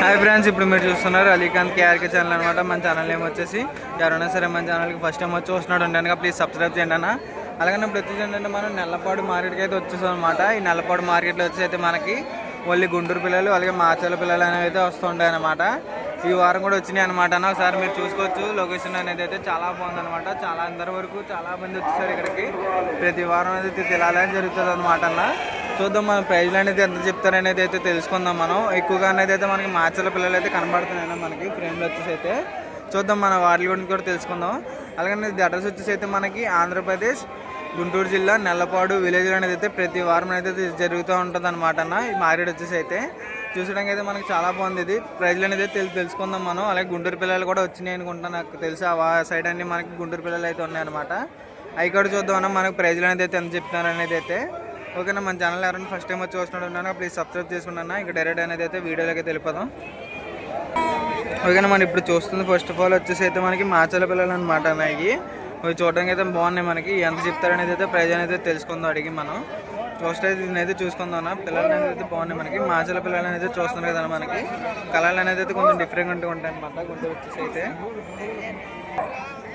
Hi friends ఇప్పుడు మీరు చూస్తున్నారు అలీఖాన్ కేఆర్కే ఛానల్ అనమాట మన ఛానల్ ఏమి వచ్చేసి ఎవరైనా సరే మన ఛానల్కి ఫస్ట్ టైం వచ్చి వస్తున్నాడు ఉంటాను ప్లీజ్ సబ్స్క్రైబ్ చేయండి అన్న. అలాగే ఇప్పుడు వచ్చేసి ఏంటంటే మనం నెల్లపాడు మార్కెట్కి అయితే వచ్చేసాం అనమాట ఈ నెల్లపాడు మార్కెట్లో వచ్చి అయితే మనకి ఓన్లీ గుంటూరు పిల్లలు అలాగే మాచల పిల్లలు అనేవి అయితే వస్తుంటాయి అనమాట ఈ వారం కూడా వచ్చినాయి అనమాట అన్న. ఒకసారి మీరు చూసుకోవచ్చు. లొకేషన్ అనేది అయితే చాలా బాగుందనమాట చాలా అందరి వరకు చాలా మంది వచ్చేసారు ఇక్కడికి. ప్రతి వారం అయితే తినాలని జరుగుతుంది అనమాట అన్న. చూద్దాం మన ప్రైజ్లు అనేది ఎంత చెప్తారనేది అయితే తెలుసుకుందాం మనం. ఎక్కువగా అనేది అయితే మనకి మాచల పిల్లలు అయితే కనబడుతున్నాయి మనకి. ఫ్రేమ్లు వచ్చేసి అయితే చూద్దాం మన వాటి గురించి కూడా తెలుసుకుందాం. అలాగే ఇది అడ్రస్ వచ్చేసి అయితే మనకి ఆంధ్రప్రదేశ్ గుంటూరు జిల్లా నెల్లపాడు విలేజ్ అనేది అయితే ప్రతి వారం అయితే జరుగుతూ ఉంటుంది అనమాట అన్న. ఈ మార్కెట్ వచ్చేసి అయితే చూసడానికి అయితే మనకి చాలా బాగుంది ఇది. ప్రైజ్లు అనేది తెలు తెలుసుకుందాం మనం. అలాగే గుంటూరు పిల్లలు కూడా వచ్చినాయి అనుకుంటా నాకు తెలిసి. ఆ సైడ్ అన్ని మనకి గుంటూరు పిల్లలు అయితే ఉన్నాయన్నమాట. అవి కూడా చూద్దాం అన్న మనకి ప్రైజ్లు అనేది అయితే ఎంత చెప్తున్నారు అనేది అయితే. ఓకేనా మన ఛానల్ ఎవరైనా ఫస్ట్ టైం వచ్చి చూస్తున్నాడు ఉన్నాను ప్లీజ్ సబ్స్క్రైబ్ చేసుకున్నా ఇంకా డైరెక్ట్ అనేది అయితే వీడియోలోకి తెలిపదాం ఓకేనా మనం ఇప్పుడు చూస్తుంది. ఫస్ట్ ఆఫ్ ఆల్ వచ్చేసి అయితే మనకి మాచల పిల్లలు అనమాట అన్నయ్యి అవి చూడడానికి అయితే బాగున్నాయి మనకి. ఎంత చెప్తారనేది అయితే ప్రైజ్ అనేది తెలుసుకుందాం అడిగి మనం. ఫస్ట్ అయితే దీన్ని అయితే చూసుకుందాం అన్న. పిల్లలు అనేది అయితే బాగున్నాయి మనకి. మాచల పిల్లలు అనేది చూస్తున్నారు కదా మనకి. కలర్లు అనేది అయితే కొంచెం డిఫరెంట్గా ఉంటాయి అనమాట కొంచెం వచ్చేసి అయితే.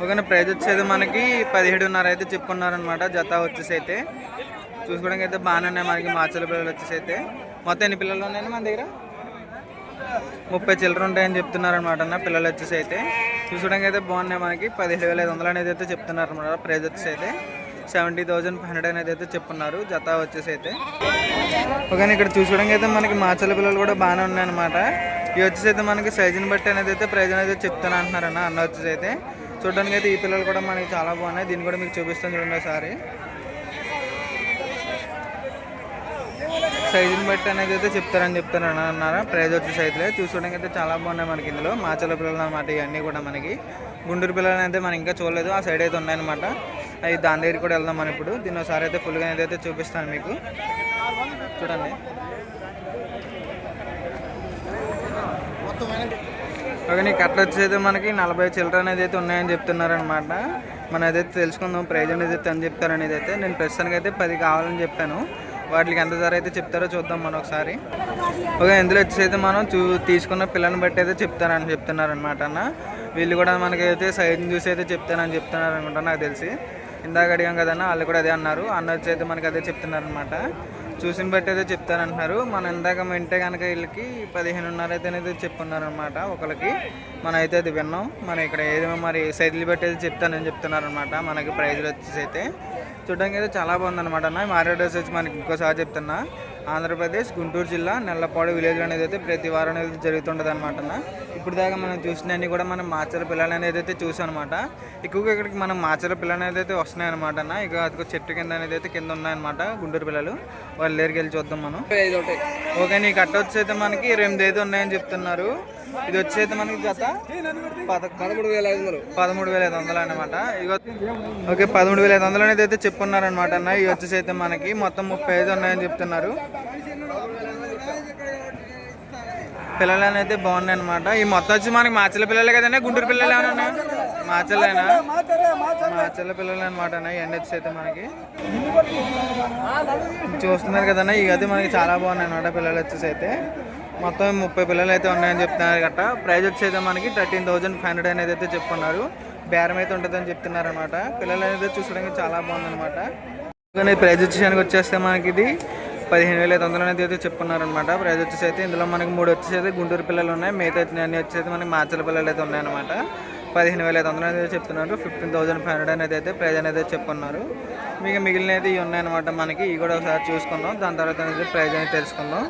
ఓకేనా ప్రైజ్ వచ్చేది మనకి పదిహేడున్నర అయితే చెప్పుకున్నారనమాట జత వచ్చేసి అయితే. చూసుకోవడానికి అయితే బాగానే ఉన్నాయి మనకి. మాచల పిల్లలు వచ్చేసి అయితే. మొత్తం ఎన్ని పిల్లలు ఉన్నాయండి మన దగ్గర? ముప్పై చిల్లర ఉంటాయని చెప్తున్నారు అనమాట అన్న పిల్లలు వచ్చేసి అయితే. చూసుకోవడానికి అయితే బాగున్నాయి మనకి. పదిహేడు వేల ఐదు వందలు అనేది అయితే చెప్తున్నారు అనమాట ప్రైజ్ వచ్చేసి అయితే. సెవెంటీ థౌసండ్ ఫైవ్ హండ్రెడ్ అనేది అయితే చెప్పున్నారు జత వచ్చేసి అయితే. ఓకే ఇక్కడ చూసుకోవడానికి అయితే మనకి మాచల పిల్లలు కూడా బాగానే ఉన్నాయన్నమాట. ఇవి వచ్చేసి అయితే మనకి సైజుని బట్టి అనేది అయితే ప్రైజ్ అనేది చెప్తాను అంటున్నారన్న అన్న వచ్చేసి అయితే. చూడడానికి అయితే ఈ పిల్లలు కూడా మనకి చాలా బాగున్నాయి. దీన్ని కూడా మీకు చూపిస్తాను చూడండి ఒకసారి. సైజుని బట్టి అనేది అయితే చెప్తారని చెప్తారు అన్నారు? ప్రైజ్ వచ్చేసి అయితే చూసుకోవడానికి అయితే చాలా బాగున్నాయి మనకి ఇందులో. మాచల పిల్లలు అనమాట ఇవన్నీ కూడా మనకి. గుంటూరు పిల్లలు అయితే మనం ఇంకా చూడలేదు. ఆ సైడ్ అయితే ఉన్నాయన్నమాట. అవి దాని దగ్గరికి కూడా వెళ్దాం మనం ఇప్పుడు. దీన్ని ఒకసారి అయితే ఫుల్గా అనేది అయితే చూపిస్తాను మీకు. చూడండి. ఓకే నీ కట్ట వచ్చేది మనకి నలభై చిల్లర అనేది అయితే ఉన్నాయని చెప్తున్నారనమాట మనం అదైతే తెలుసుకుందాం ప్రైజ్ అనేది అయితే అని చెప్తారనేది అయితే. నేను ప్రస్తుతానికి అయితే పది కావాలని చెప్పాను. వాటికి ఎంత ధర అయితే చెప్తారో చూద్దాం మనం ఒకసారి. ఓకే ఇందులో వచ్చేసి అయితే మనం చూ తీసుకున్న పిల్లని బట్టి అయితే చెప్తారని చెప్తున్నారనమాట అన్న. వీళ్ళు కూడా మనకైతే సైజుని చూసి అయితే చెప్తానని చెప్తున్నారు అనుకుంటా నాకు తెలిసి. ఇందాక అడిగాం కదన్న వాళ్ళు కూడా అదే అన్నారు. అన్న వచ్చి అయితే మనకి అదే చెప్తున్నారనమాట చూసిన బట్టి అయితే చెప్తానంటున్నారు. మనం ఇందాక వింటే కనుక వీళ్ళకి పదిహేనున్నర అయితే చెప్పున్నారనమాట ఒకరికి మనం అయితే అది విన్నాం. మన ఇక్కడ ఏదో మరి సైజులు బట్టి అయితే చెప్తానని చెప్తున్నారనమాట మనకి ప్రైజ్లు వచ్చేసి అయితే. చూడడానికి అయితే చాలా బాగుందన్నమాట అన్న. మార్కెట్ డ్రెస్ వచ్చి మనకి ఇంకోసారి చెప్తున్నా. ఆంధ్రప్రదేశ్ గుంటూరు జిల్లా నెల్లపాడు విలేజ్ అనేది అయితే ప్రతి వారం అనేది జరుగుతుంటుంది అనమాట అన్న. ఇప్పుడు దాకా మనం చూసినవన్నీ కూడా మనం మాచల పిల్లలు అనేది అయితే చూసాం అనమాట ఎక్కువగా ఇక్కడికి మనం మాచల పిల్లలు అనేది అయితే వస్తున్నాయి అనమాట అన్న. ఇక అదిగో చెట్టు కింద అనేది అయితే కింద ఉన్నాయన్నమాట గుంటూరు పిల్లలు. వాళ్ళ దగ్గరికి వెళ్ళి చూద్దాం మనం. ఓకే నీకు అట్ట వచ్చి అయితే మనకి ఎనిమిది ఉన్నాయని చెప్తున్నారు. ఇది వచ్చి అయితే మనకి జత పద- పదమూడు వేల ఐదు వందలు. పదమూడు వేల ఐదు వందలు అనమాట ఓకే పదమూడు వేల ఐదు వందలు అనేది అయితే చెప్పున్నారు అనమాట అన్న. ఇవి వచ్చేసి అయితే మనకి మొత్తం ముప్పై ఐదు ఉన్నాయని చెప్తున్నారు. పిల్లలు అయితే బాగున్నాయి అనమాట ఈ మొత్తం వచ్చి మనకి మాచల పిల్లలే కదండి గుంటూరు పిల్లలు ఏమైనా మాచలేనా మాచల పిల్లలు అనమాట ఇవన్నీ వచ్చి అయితే మనకి. చూస్తున్నారు కదన్న ఇవి అయితే మనకి చాలా బాగున్నాయి అనమాట పిల్లలు వచ్చేసి అయితే. మొత్తం ముప్పై పిల్లలు అయితే ఉన్నాయని చెప్తున్నారు గట్ట. ప్రైజ్ వచ్చి అయితే మనకి థర్టీన్ థౌజండ్ ఫైవ్ హండ్రెడ్ అనేది అయితే చెప్పుకున్నారు. బేరం అయితే ఉంటుందని చెప్తున్నారు అనమాట పిల్లలు అనేది చూసడానికి చాలా బాగుందన్నమాట కానీ ప్రైజ్ వచ్చేసానికి వచ్చేస్తే మనకి ఇది పదిహేను వేల ఐదు వందలు అనేది అయితే చెప్పుకున్నారనమాట. ప్రైజ్ వచ్చేసి అయితే ఇందులో మనకి మూడు వచ్చేసి అయితే గుంటూరు పిల్లలు ఉన్నాయి. మిగతా అన్ని వచ్చేసి మనకి మాచల పిల్లలు అయితే ఉన్నాయన్నమాట. పదిహేను వేల ఐదు వందలు అనేది చెప్తున్నారు. ఫిఫ్టీన్ థౌసండ్ ఫైవ్ హండ్రెడ్ అనేది అయితే ప్రైజ్ అనేది చెప్పుకున్నారు. మీకు మిగిలినవి ఇవి ఉన్నాయన్నమాట మనకి. ఇవి కూడా ఒకసారి చూసుకుందాం. దాని తర్వాత అనేది ప్రైజ్ అనేది తెలుసుకుందాం.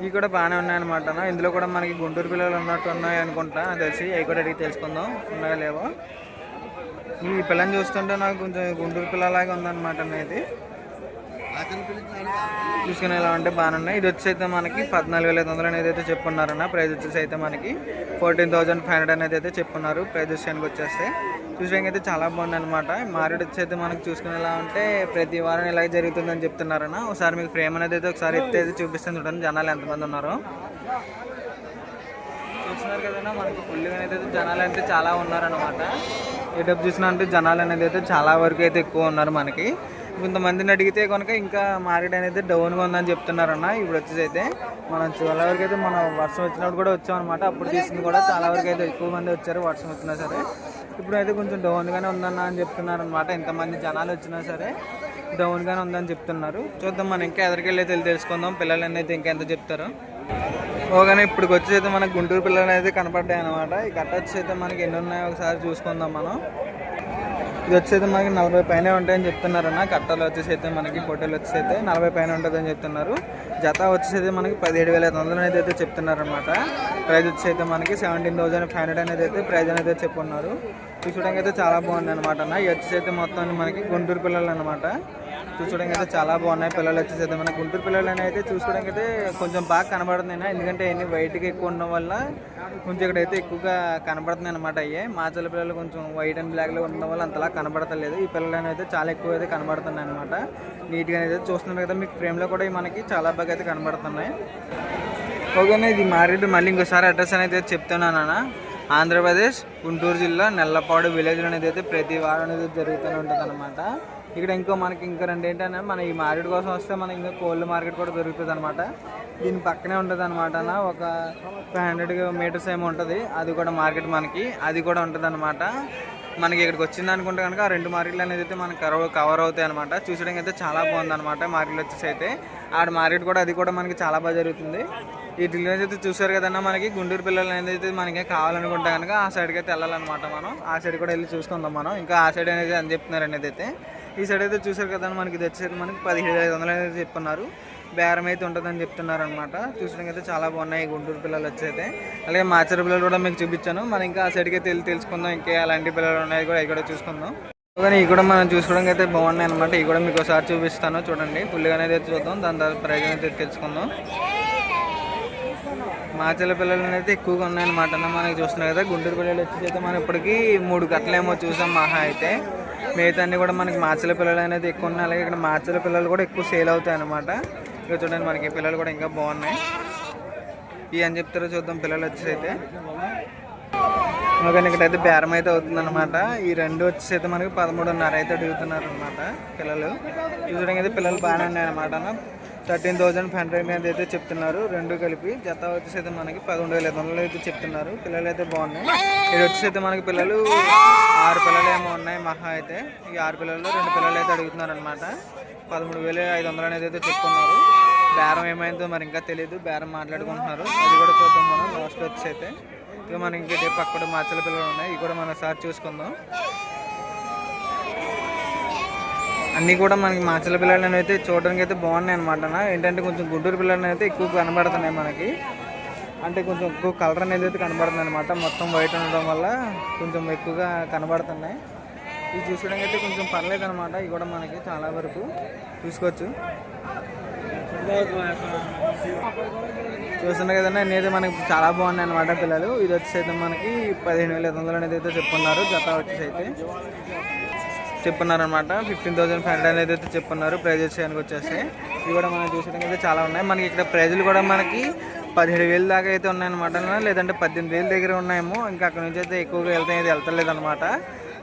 ఇవి కూడా బాగానే ఉన్నాయన్నమాట ఇందులో కూడా మనకి గుంటూరు పిల్లలు ఉన్నట్టు ఉన్నాయి అనుకుంటా. తెలిసి అవి కూడా అడిగి తెలుసుకుందాం. ఉన్నాయో లేవో. ఈ పిల్లని చూస్తుంటే నాకు కొంచెం గుంటూరు పిల్లలాగా ఉందన్నమాట అనేది చూసుకుని ఎలా ఉంటే బాగానే ఉన్నాయి ఇది వచ్చి అయితే మనకి పద్నాలుగు వేల ఐదు వందలు అనేది అయితే చెప్పున్నారన్న. ప్రైజ్ వచ్చేసి అయితే మనకి ఫోర్టీన్ థౌసండ్ ఫైవ్ హండ్రెడ్ అనేది అయితే చెప్పున్నారు. ప్రైజ్ విషయానికి వచ్చేస్తే చూసడానికి అయితే చాలా బాగుంది అనమాట మార్కెట్ వచ్చి అయితే మనకి చూసుకుని ఎలా ఉంటే ప్రతి వారం ఇలా జరుగుతుందని చెప్తున్నారన్న. ఒకసారి మీకు ఫ్రేమ్ అనేది అయితే ఒకసారి ఎత్తి అయితే చూపిస్తుంది చూడండి జనాలు ఎంతమంది ఉన్నారు. చూస్తున్నారు కదన్నా మనకి ఫుల్గా అయితే జనాలు అయితే చాలా ఉన్నారనమాట ఎటప్ చూసినా అంటే జనాలు అనేది అయితే చాలా వరకు అయితే ఎక్కువ ఉన్నారు మనకి. కొంతమందిని అడిగితే కనుక ఇంకా మార్కెట్ అనేది డౌన్గా ఉందని చెప్తున్నారన్న. ఇప్పుడు వచ్చేసి అయితే మనం చాలా వరకు అయితే మనం వర్షం వచ్చినప్పుడు కూడా వచ్చామన్నమాట అప్పుడు తీసుకుని కూడా చాలా వరకు అయితే ఎక్కువ మంది వచ్చారు వర్షం వచ్చినా సరే. ఇప్పుడు అయితే కొంచెం డౌన్గానే ఉందన్న అని చెప్తున్నారు అనమాట ఇంతమంది జనాలు వచ్చినా సరే డౌన్గానే ఉందని చెప్తున్నారు. చూద్దాం మనం ఇంకా ఎదరికెళ్ళి తెలిసి తెలుసుకుందాం. పిల్లలు అయితే ఇంకా ఎంత చెప్తారు. ఓకేనా ఇప్పుడు వచ్చి అయితే మనకు గుంటూరు పిల్లలు అయితే కనపడ్డాయి అనమాట ఈ కట్ట వచ్చి అయితే మనకి ఎన్ని ఉన్నాయో ఒకసారి చూసుకుందాం మనం. ఇది వచ్చేది మనకి నలభై పైన ఉంటాయని చెప్తున్నారన్న. కట్టలు వచ్చేసి అయితే మనకి ఫోటోలు వచ్చేసి అయితే నలభై పైన ఉంటుందని చెప్తున్నారు. జత వచ్చేసి అయితే మనకి పదిహేడు వేల ఐదు వందలు అనేది అయితే చెప్తున్నారనమాట ప్రైజ్ ప్రైస్ వచ్చి అయితే మనకి సెవెంటీన్ థౌసండ్ ఫైవ్ హండ్రెడ్ అనేది అయితే ప్రైజ్ అనేది చెప్పున్నారు. చూడడానికి అయితే చాలా బాగుంది అనమాట అన్న. ఇది వచ్చేసి అయితే మొత్తం మనకి గుంటూరు పిల్లలు అనమాట చూసుకోవడానికి అయితే చాలా బాగున్నాయి. పిల్లలు వచ్చేసి అయితే మన గుంటూరు పిల్లలు అయితే చూసుకోవడానికి అయితే కొంచెం బాగా కనబడుతున్నాయి. ఎందుకంటే అన్ని వైట్గా ఎక్కువ ఉండడం వల్ల కొంచెం ఇక్కడైతే ఎక్కువగా కనబడుతున్నాయి అనమాట అయ్యే. మాచల పిల్లలు కొంచెం వైట్ అండ్ బ్లాక్లో ఉండడం వల్ల అంతలా కనబడతలేదు. ఈ పిల్లలని అయితే చాలా ఎక్కువ అయితే కనబడుతున్నాయి అనమాట నీట్గా అయితే చూస్తున్నారు కదా మీకు ఫ్రేమ్లో కూడా మనకి చాలా బాగా అయితే కనబడుతున్నాయి. ఓకేనా ఇది మారేడు. మళ్ళీ ఇంకోసారి అడ్రస్ అనేది అయితే చెప్తున్నాను అన్న ఆంధ్రప్రదేశ్ గుంటూరు జిల్లా నెల్లపాడు విలేజ్లో అనేది అయితే ప్రతి వారం అనేది జరుగుతూనే ఉంటుంది అనమాట ఇక్కడ ఇంకో మనకి ఇంకా రెండు ఏంటంటే మన ఈ మార్కెట్ కోసం వస్తే మనకి ఇంకా కోల్డ్ మార్కెట్ కూడా దొరుకుతుంది అనమాట దీని పక్కనే ఉంటుంది అనమాట ఒక ఫైవ్ హండ్రెడ్ మీటర్స్ ఏమో ఉంటుంది. అది కూడా మార్కెట్ మనకి అది కూడా ఉంటుంది అనమాట మనకి ఇక్కడికి వచ్చింది అనుకుంటే కనుక ఆ రెండు మార్కెట్లు అనేది అయితే మనకి కవర్ కవర్ అవుతాయి అనమాట చూసడానికి అయితే చాలా బాగుంది అనమాట మార్కెట్ వచ్చేసి అయితే. ఆడ మార్కెట్ కూడా అది కూడా మనకి చాలా బాగా జరుగుతుంది. ఈ డిలివరీ అయితే చూసారు కదన్నా మనకి గుంటూరు పిల్లలు అనేది అయితే మనకి కావాలనుకుంటే కనుక ఆ సైడ్కి అయితే వెళ్ళాలన్నమాట మనం. ఆ సైడ్ కూడా వెళ్ళి చూసుకుందాం మనం. ఇంకా ఆ సైడ్ అనేది అని చెప్తున్నారు అనేది అయితే. ఈ సైడ్ అయితే చూసారు కదన్నా మనకి ఇది వచ్చేసి మనకి పదిహేడు ఐదు వందలు అనేది చెప్తున్నారు బేరం అయితే ఉంటుందని చెప్తున్నారు అనమాట చూసడానికి అయితే చాలా బాగున్నాయి గుంటూరు పిల్లలు వచ్చి అయితే అలాగే మాచర పిల్లలు కూడా మీకు చూపించాను. మనం ఇంకా ఆ సైడ్కి అయితే వెళ్ళి తెలుసుకుందాం ఇంకా అలాంటి పిల్లలు ఉన్నాయి కూడా అవి కూడా చూసుకుందాం. కానీ ఇవి కూడా మనం చూసుకోవడానికి అయితే బాగున్నాయి అనమాట ఇవి కూడా మీకు ఒకసారి చూపిస్తాను చూడండి. ఫుల్గా అనేది చూద్దాం. దాని తర్వాత ప్రైజ్ అయితే తెలుసుకుందాం. మాచల పిల్లలు అయితే ఎక్కువగా ఉన్నాయన్నమాట అన్న మనకి చూస్తున్నాయి కదా. గుంటూరు పిల్లలు వచ్చి అయితే మనం ఇప్పటికి మూడు గట్లేమో చూసాం మహా అయితే. మిగతా అన్ని కూడా మనకి మాచల పిల్లలు అనేది ఎక్కువ ఉన్నాయి. అలాగే ఇక్కడ మాచల పిల్లలు కూడా ఎక్కువ సేల్ అవుతాయి అనమాట ఇక చూడండి మనకి పిల్లలు కూడా ఇంకా బాగున్నాయి. ఇవి అని చెప్తారో చూద్దాం పిల్లలు వచ్చేసి అయితే కానీ ఇక్కడైతే బేరం అయితే అవుతుంది అనమాట ఈ రెండు వచ్చేసి అయితే మనకి పదమూడున్నర అయితే అడుగుతున్నారు అనమాట పిల్లలు చూడడానికి అయితే పిల్లలు బాగానే ఉన్నాయి అనమాట థర్టీన్ థౌజండ్ ఫైవ్ హండ్రెడ్ అనేది అయితే చెప్తున్నారు. రెండు కలిపి జత వచ్చేసి అయితే మనకి పదకొండు వేల ఐదు వందలు అయితే చెప్తున్నారు. పిల్లలు అయితే బాగున్నాయి. ఇది వచ్చేసి అయితే మనకి పిల్లలు ఆరు పిల్లలు ఏమో ఉన్నాయి మహా అయితే. ఈ ఆరు పిల్లలు రెండు పిల్లలు అయితే అడుగుతున్నారు అనమాట పదమూడు వేల ఐదు వందలు అనేది అయితే చెప్తున్నారు. బేరం ఏమైందో మరి ఇంకా తెలియదు బేరం మాట్లాడుకుంటున్నారు. అది కూడా చూద్దాం మనం. లాస్ట్ వచ్చి అయితే ఇక మనకి పక్కడ మాచల పిల్లలు ఉన్నాయి. ఇవి కూడా మనం సార్ చూసుకుందాం. అన్నీ కూడా మనకి మాచల పిల్లలని అయితే చూడడానికి అయితే బాగున్నాయి అనమాట ఏంటంటే కొంచెం గుంటూరు పిల్లలని అయితే ఎక్కువ కనబడుతున్నాయి మనకి. అంటే కొంచెం ఎక్కువ కలర్ అనేది అయితే కనబడుతుంది అనమాట మొత్తం వైట్ ఉండడం వల్ల కొంచెం ఎక్కువగా కనబడుతున్నాయి. ఇవి చూసుకోవడానికి అయితే కొంచెం పర్లేదు అనమాట ఇవి కూడా మనకి చాలా వరకు చూసుకోవచ్చు. చూస్తున్నా కదండి అనేది మనకి చాలా బాగున్నాయి అనమాట పిల్లలు. ఇది వచ్చేసి అయితే మనకి పదిహేను వేల ఐదు వందలు అనేది అయితే చెప్పుకున్నారు. జత వచ్చేసి అయితే. చెప్పున్నారనమాట. ఫిఫ్టీన్ థౌసండ్ ఫైవ్ హండ్రెడ్ అనేది అయితే చెప్పున్నారు. ప్రైజ్ వచ్చేయడానికి వచ్చేసి ఇవి కూడా మనం చూసడానికి అయితే చాలా ఉన్నాయి. మనకి ఇక్కడ ప్రైజులు కూడా మనకి పదిహేడు వేలు దాకా అయితే ఉన్నాయన్నమాట లేదంటే పద్దెనిమిది వేల దగ్గర ఉన్నాయేమో. ఇంకా అక్కడ నుంచి అయితే ఎక్కువగా వెళ్తాయి అయితే వెళ్తలేదు అనమాట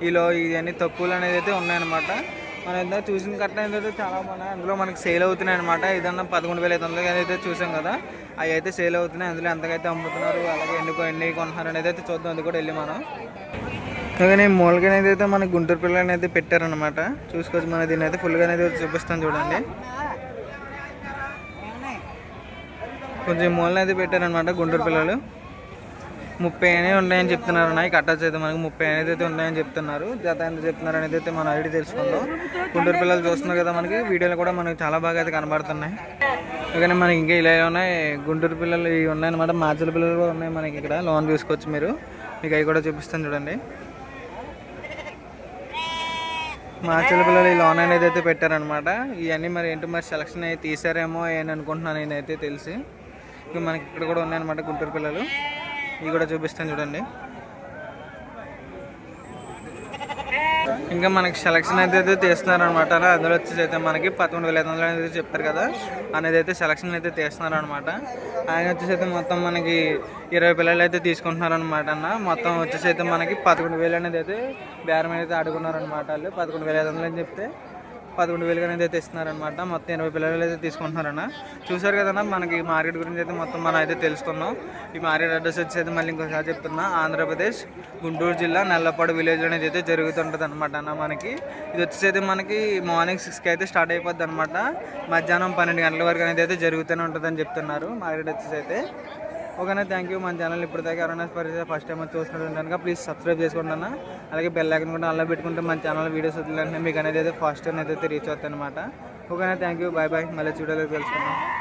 ఈలో ఇవన్నీ తక్కువలు అనేది అయితే ఉన్నాయన్నమాట. మనం ఏదైనా చూసిన కట్ట అయితే చాలా బాగున్నాయి అందులో మనకి సేల్ అవుతున్నాయి అనమాట ఏదన్నా పదకొండు వేల ఐదు వందలు అయితే చూసాం కదా. అవి అయితే సేల్ అవుతున్నాయి. అందులో ఎంతకైతే అమ్ముతున్నారు అలాగే ఎన్ని ఎన్ని కొంటున్నారు అనేది అయితే చూద్దాం. అది కూడా వెళ్ళి మనం. కానీ మూలగా అయితే మన గుంటూరు పిల్లలు అయితే పెట్టారనమాట చూసుకోవచ్చు మన దీని అయితే ఫుల్గా అనేది చూపిస్తాను చూడండి. కొంచెం మూలన అయితే పెట్టారనమాట గుంటూరు పిల్లలు. ముప్పై అనేది ఉన్నాయని చెప్తున్నారు అన్న కట్టచ్చు అయితే మనకి ముప్పై అనేది అయితే ఉన్నాయని చెప్తున్నారు. జత ఎంత చెప్తున్నారు అనేది అయితే మనం ఐడి తెలుసుకుందాం. గుంటూరు పిల్లలు చూస్తున్నారు కదా మనకి. వీడియోలు కూడా మనకి చాలా బాగా అయితే కనబడుతున్నాయి. కానీ మనకి ఇంకా ఇలా ఉన్నాయి. గుంటూరు పిల్లలు ఇవి ఉన్నాయన్నమాట. మాచల పిల్లలు కూడా ఉన్నాయి మనకి ఇక్కడ. లోన్ తీసుకోవచ్చు మీరు. మీకు అవి కూడా చూపిస్తాను చూడండి. మా పిల్లలు ఈ లోన్ అనేది అయితే పెట్టారనమాట ఇవన్నీ మరి ఏంటి మరి సెలక్షన్ అయితే తీసారేమో అని అనుకుంటున్నాను నేనైతే తెలిసి. ఇక మనకి ఇక్కడ కూడా ఉన్నాయన్నమాట గుంటూరు పిల్లలు. ఇవి కూడా చూపిస్తాను చూడండి. ఇంకా మనకి సెలక్షన్ అయితే తీస్తున్నారు అనమాట అందులో వచ్చేసి అయితే మనకి పదకొండు వేల ఐదు వందలు అనేది చెప్పారు కదా. అనేది అయితే సెలక్షన్ అయితే తీస్తున్నారు అనమాట ఆయన వచ్చేసి అయితే మొత్తం మనకి ఇరవై పిల్లలు అయితే తీసుకుంటున్నారు అనమాట అన్న. మొత్తం వచ్చేసి అయితే మనకి పదకొండు వేలు అనేది అయితే బేరం అయితే ఆడుకున్నారు అనమాట వాళ్ళు. పదకొండు వేల ఐదు వందలు అని చెప్తే పదకొండు వేలు అనేది అయితే ఇస్తున్నారనమాట మొత్తం ఎనభై పిల్లలు అయితే తీసుకుంటున్నారన్న. చూసారు కదన్నా మనకి మార్కెట్ గురించి అయితే మొత్తం మనం అయితే తెలుసుకున్నాం. ఈ మార్కెట్ అడ్రస్ వచ్చేది మళ్ళీ ఇంకోసారి చెప్తున్నా. ఆంధ్రప్రదేశ్ గుంటూరు జిల్లా నల్లపాడు విలేజ్ అనేది అయితే జరుగుతుంటుంది అనమాట అన్న మనకి. ఇది వచ్చేది మనకి మార్నింగ్ సిక్స్కి అయితే స్టార్ట్ అయిపోద్ది అనమాట మధ్యాహ్నం పన్నెండు గంటల వరకు అనేది అయితే జరుగుతూనే ఉంటుందని చెప్తున్నారు. మార్కెట్ వచ్చేసి అయితే ఓకేనా థ్యాంక్ యూ మన ఛానల్ ఇప్పుడు దాకా ఎవరైనా పరిస్థితి ఫస్ట్ టైం చూసినట్టు కనుక ప్లీజ్ సబ్స్క్రైబ్ చేసుకోండి అన్న. అలాగే బెల్ ఐకన్ కూడా అలా పెట్టుకుంటే మన ఛానల్ వీడియోస్ వదిలేంటే మీకు అనేది అయితే ఫస్ట్ అనేది అయితే రీచ్ అవుతుంది అనమాట ఓకేనా థ్యాంక్ యూ బాయ్ బాయ్ మళ్ళీ చూడలేదు తెలుసుకుందాం.